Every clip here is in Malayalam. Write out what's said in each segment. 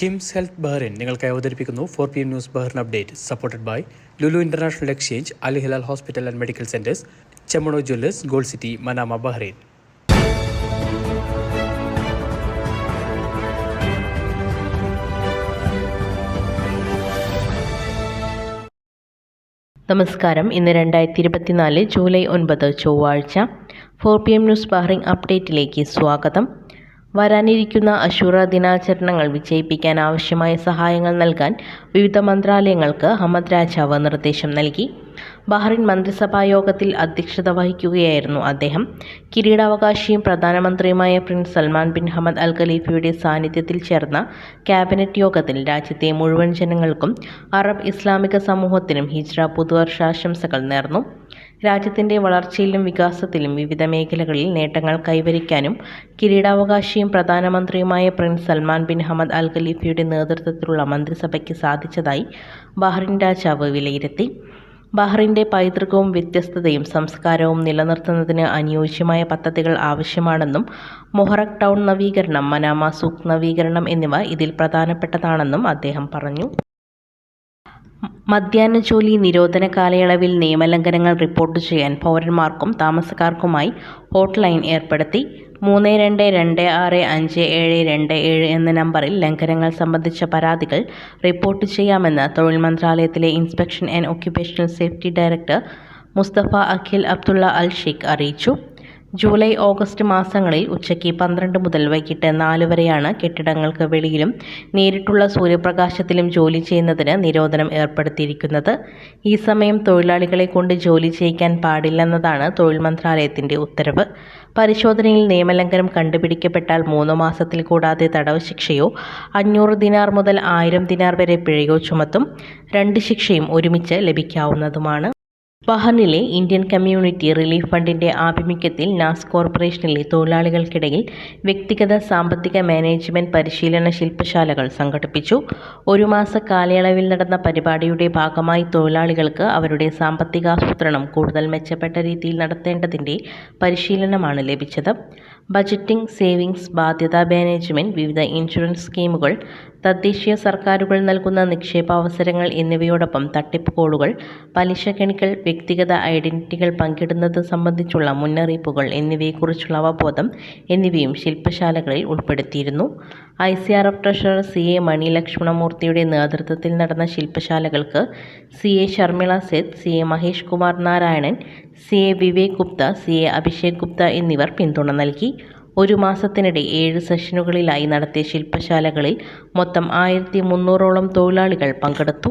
കിംസ് ഹെൽത്ത് ബഹ്റിൻ നിങ്ങൾക്കായി അവതരിപ്പിക്കുന്നു four P M news Bahrain update supported by Lulu international exchange Al Hilal hospital and medical centres Chemmanur jewellers gold city Manama Bahrain നമസ്കാരം. ഇന്ന് രണ്ടായിരത്തി ഇരുപത്തിനാല് ജൂലൈ ഒൻപത് ചൊവ്വാഴ്ച four P M news Bahrain അപ്ഡേറ്റിലേക്ക് സ്വാഗതം. വരാനിരിക്കുന്ന അശൂറ ദിനാചരണങ്ങൾ വിജയിപ്പിക്കാൻ ആവശ്യമായ സഹായങ്ങൾ നൽകാൻ വിവിധ മന്ത്രാലയങ്ങൾക്ക് ഹമദ് രാജാവ് നിർദ്ദേശം നൽകി. ബഹ്റിൻ മന്ത്രിസഭാ യോഗത്തിൽ അധ്യക്ഷത വഹിക്കുകയായിരുന്നു അദ്ദേഹം. കിരീടാവകാശിയും പ്രധാനമന്ത്രിയുമായ prince Salman bin Hamad Al ഖലീഫയുടെ സാന്നിധ്യത്തിൽ ചേർന്ന ക്യാബിനറ്റ് യോഗത്തിൽ രാജ്യത്തെ മുഴുവൻ ജനങ്ങൾക്കും അറബ് ഇസ്ലാമിക സമൂഹത്തിനും ഹിജ്ര പുതുവർഷാശംസകൾ നേർന്നു. രാജ്യത്തിന്റെ വളർച്ചയിലും വികാസത്തിലും വിവിധ മേഖലകളിൽ നേട്ടങ്ങൾ കൈവരിക്കാനും കിരീടാവകാശിയും പ്രധാനമന്ത്രിയുമായ prince Salman bin Hamad Al ഖലീഫയുടെ നേതൃത്വത്തിലുള്ള മന്ത്രിസഭയ്ക്ക് സാധിച്ചതായി ബഹ്റിൻ രാജാവ് വിലയിരുത്തി. ബഹ്റിന്റെ പൈതൃകവും വ്യത്യസ്തതയും സംസ്കാരവും നിലനിർത്തുന്നതിന് അനുയോജ്യമായ പദ്ധതികൾ ആവശ്യമാണെന്നും മൊഹറക് ടൗൺ നവീകരണം മനാമ സൂക്ക് നവീകരണം എന്നിവ ഇതിൽ പ്രധാനപ്പെട്ടതാണെന്നും അദ്ദേഹം പറഞ്ഞു. മധ്യാഹ്ന ജോലി നിരോധന കാലയളവിൽ നിയമലംഘനങ്ങൾ റിപ്പോർട്ട് ചെയ്യാൻ പൗരന്മാർക്കും താമസക്കാർക്കുമായി ഹോട്ട്ലൈൻ ഏർപ്പെടുത്തി. മൂന്ന് രണ്ട് രണ്ട് ആറ് അഞ്ച് ഏഴ് രണ്ട് ഏഴ് എന്ന നമ്പറിൽ ലംഘനങ്ങൾ സംബന്ധിച്ച പരാതികൾ റിപ്പോർട്ട് ചെയ്യാമെന്ന് തൊഴിൽ മന്ത്രാലയത്തിലെ inspection and occupational safety director Mustafa Akhil Abdulla Al Sheikh അറിയിച്ചു. ജൂലൈ ഓഗസ്റ്റ് മാസങ്ങളിൽ ഉച്ചയ്ക്ക് പന്ത്രണ്ട് മുതൽ വൈകിട്ട് നാല് വരെയാണ് കെട്ടിടങ്ങൾക്ക് വെളിയിലും നേരിട്ടുള്ള സൂര്യപ്രകാശത്തിലും ജോലി ചെയ്യുന്നതിന് നിരോധനം ഏർപ്പെടുത്തിയിരിക്കുന്നത്. ഈ സമയം തൊഴിലാളികളെ കൊണ്ട് ജോലി ചെയ്യിക്കാൻ പാടില്ലെന്നതാണ് തൊഴിൽ മന്ത്രാലയത്തിന്റെ ഉത്തരവ്. പരിശോധനയിൽ നിയമലംഘനം കണ്ടുപിടിക്കപ്പെട്ടാൽ മൂന്ന് മാസത്തിൽ കൂടാതെ തടവ് ശിക്ഷയോ അഞ്ഞൂറ് ദിനാർ മുതൽ ആയിരം ദിനാർ വരെ പിഴയോ ചുമത്തും. രണ്ട് ശിക്ഷയും ഒരുമിച്ച് ലഭിക്കാവുന്നതുമാണ്. ബഹ്റിനിലെ ഇന്ത്യൻ കമ്മ്യൂണിറ്റി റിലീഫ് ഫണ്ടിന്റെ ആഭിമുഖ്യത്തിൽ നാസ് കോർപ്പറേഷനിലെ തൊഴിലാളികൾക്കിടയിൽ വ്യക്തിഗത സാമ്പത്തിക മാനേജ്മെന്റ് പരിശീലന ശില്പശാലകൾ സംഘടിപ്പിച്ചു. ഒരു മാസ കാലയളവിൽ നടന്ന പരിപാടിയുടെ ഭാഗമായി തൊഴിലാളികൾക്ക് അവരുടെ സാമ്പത്തികാസൂത്രണം കൂടുതൽ മെച്ചപ്പെട്ട രീതിയിൽ നടത്തേണ്ടതിന്റെ പരിശീലനമാണ് ലഭിച്ചത്. ബജറ്റിംഗ് സേവിങ്സ് ബാധ്യതാ മാനേജ്മെന്റ് വിവിധ ഇൻഷുറൻസ് സ്കീമുകൾ തദ്ദേശീയ സർക്കാരുകൾ നൽകുന്ന നിക്ഷേപാവസരങ്ങൾ എന്നിവയോടൊപ്പം തട്ടിപ്പ് കോളുകൾ പലിശ കെണികൾ വ്യക്തിഗത ഐഡന്റിറ്റികൾ പങ്കിടുന്നത് സംബന്ധിച്ചുള്ള മുന്നറിയിപ്പുകൾ എന്നിവയെക്കുറിച്ചുള്ള അവബോധം എന്നിവയും ശില്പശാലകളിൽ ഉൾപ്പെടുത്തിയിരുന്നു. I C R F treasurer C A Mani ലക്ഷ്മണമൂർത്തിയുടെ നേതൃത്വത്തിൽ നടന്ന ശില്പശാലകൾക്ക് C A Sharmila Seth C A Mahesh Kumar Narayanan C A Vivek Gupta C A Abhishek Gupta എന്നിവർ പിന്തുണ നൽകി. ഒരു മാസത്തിനിടെ ഏഴ് സെഷനുകളിലായി നടത്തിയ ശില്പശാലകളിൽ മൊത്തം ആയിരത്തി മുന്നൂറോളം തൊഴിലാളികൾ പങ്കെടുത്തു.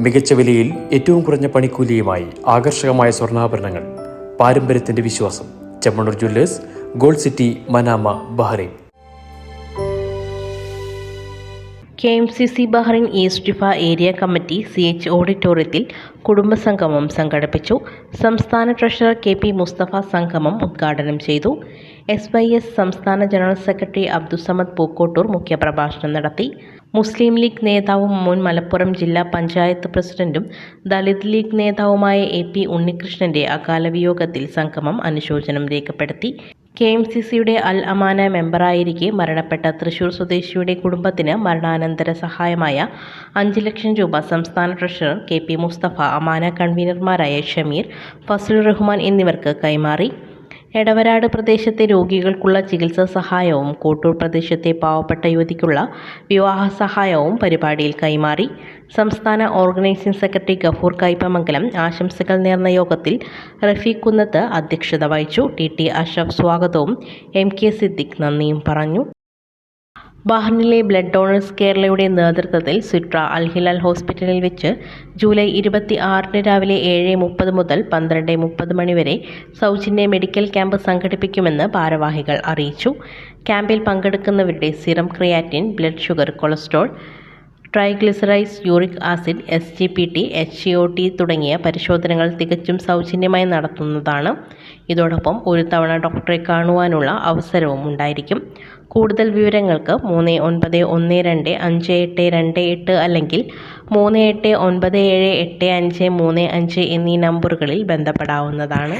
മികച്ച വിലയിൽ ഏറ്റവും കുറഞ്ഞ പണിക്കൂലിയുമായി ആകർഷകമായ സ്വർണാഭരണങ്ങൾ. പാരമ്പര്യത്തിന്റെ വിശ്വാസം. Chemmanur jewellers gold city Manama Bahrain. K M C C Bahrain east Riffa area committee C H ഓഡിറ്റോറിയത്തിൽ കുടുംബസംഗമം സംഘടിപ്പിച്ചു. സംസ്ഥാന ട്രഷറർ കെ പി മുസ്തഫ സംഗമം ഉദ്ഘാടനം ചെയ്തു. എസ് വൈ എസ് സംസ്ഥാന ജനറൽ സെക്രട്ടറി അബ്ദുസമദ് പൂക്കോട്ടൂർ മുഖ്യപ്രഭാഷണം നടത്തി. മുസ്ലിം ലീഗ് നേതാവും മുൻ മലപ്പുറം ജില്ലാ പഞ്ചായത്ത് പ്രസിഡന്റും ദളിത് ലീഗ് നേതാവുമായ എ പി ഉണ്ണികൃഷ്ണന്റെ അകാലവിയോഗത്തിൽ സംഗമം അനുശോചനം രേഖപ്പെടുത്തി. കെ എം സി സിയുടെ അൽ അമാന മെമ്പറായിരിക്കെ മരണപ്പെട്ട തൃശൂർ സ്വദേശിയുടെ കുടുംബത്തിന് മരണാനന്തര സഹായമായ അഞ്ച് ലക്ഷം രൂപ സംസ്ഥാന treasurer K P Mustafa Amana കൺവീനർമാരായ ഷമീർ ഫസലുർ റഹ്മാൻ എന്നിവർക്ക് കൈമാറി. എടവരാട് പ്രദേശത്തെ രോഗികൾക്കുള്ള ചികിത്സാ സഹായവും കോട്ടൂർ പ്രദേശത്തെ പാവപ്പെട്ട യുവതിക്കുള്ള വിവാഹ സഹായവും പരിപാടിയിൽ കൈമാറി. സംസ്ഥാന ഓർഗനൈസിംഗ് സെക്രട്ടറി ഗഫൂർ കൈപ്പമംഗലം ആശംസകൾ നേർന്ന യോഗത്തിൽ റഫീഖ് കുന്നത്ത് അധ്യക്ഷത വഹിച്ചു. ടി ടി അഷഫ് സ്വാഗതവും എം കെ സിദ്ദിഖ് നന്ദിയും പറഞ്ഞു. ബഹ്റിനിലെ ബ്ലഡ് ഡോണേഴ്സ് കേരളയുടെ നേതൃത്വത്തിൽ സിട്ര അൽഹിലാൽ ഹോസ്പിറ്റലിൽ വെച്ച് ജൂലൈ ഇരുപത്തി ആറിന് രാവിലെ ഏഴ് മുപ്പത് മുതൽ പന്ത്രണ്ട് മുപ്പത് മണിവരെ സൗജന്യ മെഡിക്കൽ ക്യാമ്പ് സംഘടിപ്പിക്കുമെന്ന് ഭാരവാഹികൾ അറിയിച്ചു. ക്യാമ്പിൽ പങ്കെടുക്കുന്നവരുടെ serum creatinine blood sugar cholesterol triglycerides uric acid S G P T H C O T തുടങ്ങിയ പരിശോധനകൾ തികച്ചും സൗജന്യമായി നടത്തുന്നതാണ്. ഇതോടൊപ്പം ഒരു തവണ ഡോക്ടറെ കാണുവാനുള്ള അവസരവും ഉണ്ടായിരിക്കും. കൂടുതൽ വിവരങ്ങൾക്ക് മൂന്ന് ഒൻപത് ഒന്ന് രണ്ട് അഞ്ച് എട്ട് രണ്ട് എട്ട് അല്ലെങ്കിൽ മൂന്ന് എട്ട് ഒൻപത് ഏഴ് എട്ട് അഞ്ച് മൂന്ന് അഞ്ച് എന്നീ നമ്പറുകളിൽ ബന്ധപ്പെടാവുന്നതാണ്.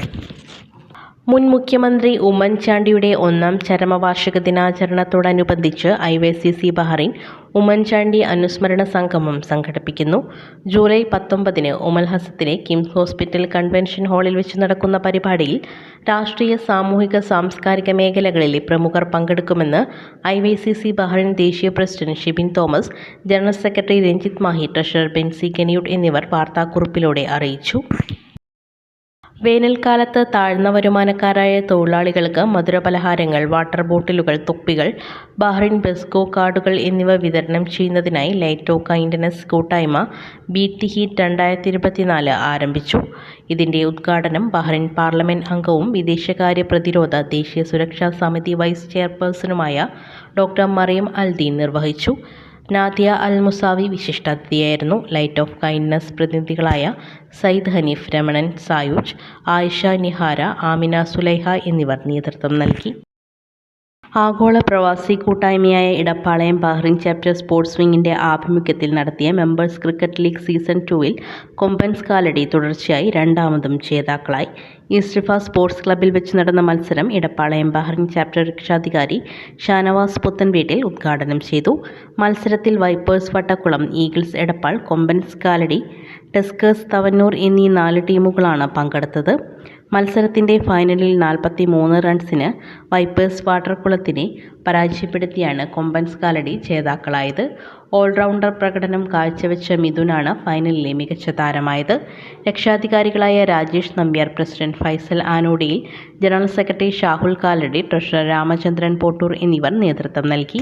മുൻ മുഖ്യമന്ത്രി ഉമ്മൻചാണ്ടിയുടെ ഒന്നാം ചരമവാർഷിക ദിനാചരണത്തോടനുബന്ധിച്ച് I Y C C Bahrain Oommen Chandy അനുസ്മരണ സംഗമം സംഘടിപ്പിക്കുന്നു. ജൂലൈ പത്തൊമ്പതിന് ഉമൽ ഹസത്തിലെ കിംസ് ഹോസ്പിറ്റൽ കൺവെൻഷൻ ഹാളിൽ വെച്ച് നടക്കുന്ന പരിപാടിയിൽ രാഷ്ട്രീയ സാമൂഹിക സാംസ്കാരിക മേഖലകളിലെ പ്രമുഖർ പങ്കെടുക്കുമെന്ന് I Y C C Bahrain ദേശീയ president Shibin Thomas general secretary Ranjith Mahi treasurer Benzy ഗനിയുഡ് എന്നിവർ വാർത്താക്കുറിപ്പിലൂടെ അറിയിച്ചു. വേനൽക്കാലത്ത് താഴ്ന്ന വരുമാനക്കാരായ തൊഴിലാളികൾക്ക് മധുരപലഹാരങ്ങൾ വാട്ടർ ബോട്ടിലുകൾ തൊപ്പികൾ ബഹ്റിൻ ബെസ്കോ കാർഡുകൾ എന്നിവ വിതരണം ചെയ്യുന്നതിനായി ലൈറ്റോ കൈൻഡ്നസ് കൂട്ടായ്മ ബി ടി ഹീറ്റ് രണ്ടായിരത്തി ഇരുപത്തിനാല് ആരംഭിച്ചു. ഇതിന്റെ ഉദ്ഘാടനം ബഹ്റിൻ പാർലമെന്റ് അംഗവും വിദേശകാര്യ പ്രതിരോധ ദേശീയ സുരക്ഷാ സമിതി വൈസ് ചെയർപേഴ്സണുമായ ഡോക്ടർ മറിയം അൽദീൻ നിർവഹിച്ചു. നാദിയ അൽ മുസാവി വിശിഷ്ടാതിഥിയായിരുന്നു. ലൈറ്റ് ഓഫ് കൈൻഡ്നസ് പ്രതിനിധികളായ സയ്യിദ് ഹനീഫ് രമണൻ സായൂജ് ആയിഷ നിഹാര ആമിന സുലൈഹ എന്നിവർ നേതൃത്വം നൽകി. ആഗോള പ്രവാസി കൂട്ടായ്മയായ ഇടപ്പാളയം ബഹ്റിൻ ചാപ്റ്റർ സ്പോർട്സ് വിങ്ങിന്റെ ആഭിമുഖ്യത്തിൽ നടത്തിയ മെമ്പേഴ്സ് ക്രിക്കറ്റ് ലീഗ് സീസൺ ടൂവിൽ കൊമ്പൻസ് കാലടി തുടർച്ചയായി രണ്ടാമതും ജേതാക്കളായി. ഈസ്റ്റിഫ സ്പോർട്സ് ക്ലബ്ബിൽ വെച്ച് നടന്ന മത്സരം ഇടപ്പാളയം ബഹ്റിൻ ചാപ്റ്റർ രക്ഷാധികാരി ഷാനവാസ് പുത്തൻവീട്ടിൽ ഉദ്ഘാടനം ചെയ്തു. മത്സരത്തിൽ വൈപ്പേഴ്സ് വട്ടക്കുളം ഈഗിൾസ് എടപ്പാൾ കൊമ്പൻസ് കാലടി ടെസ്കേഴ്സ് തവന്നൂർ എന്നീ നാല് ടീമുകളാണ് പങ്കെടുത്തത്. മത്സരത്തിന്റെ ഫൈനലിൽ നാൽപ്പത്തി മൂന്ന് റൺസിന് വൈപ്പേഴ്സ് വാട്ടർകുളത്തിനെ പരാജയപ്പെടുത്തിയാണ് കൊമ്പൻസ് കാലടി ജേതാക്കളായത്. ഓൾറൗണ്ടർ പ്രകടനം കാഴ്ചവെച്ച മിഥുനാണ് ഫൈനലിലെ മികച്ച താരമായത്. രക്ഷാധികാരികളായ Rajesh Nambiar president Faisal ആനോഡിയിൽ general secretary Shahul Kalady treasurer Ramachandran Pottur എന്നിവർ നേതൃത്വം നൽകി.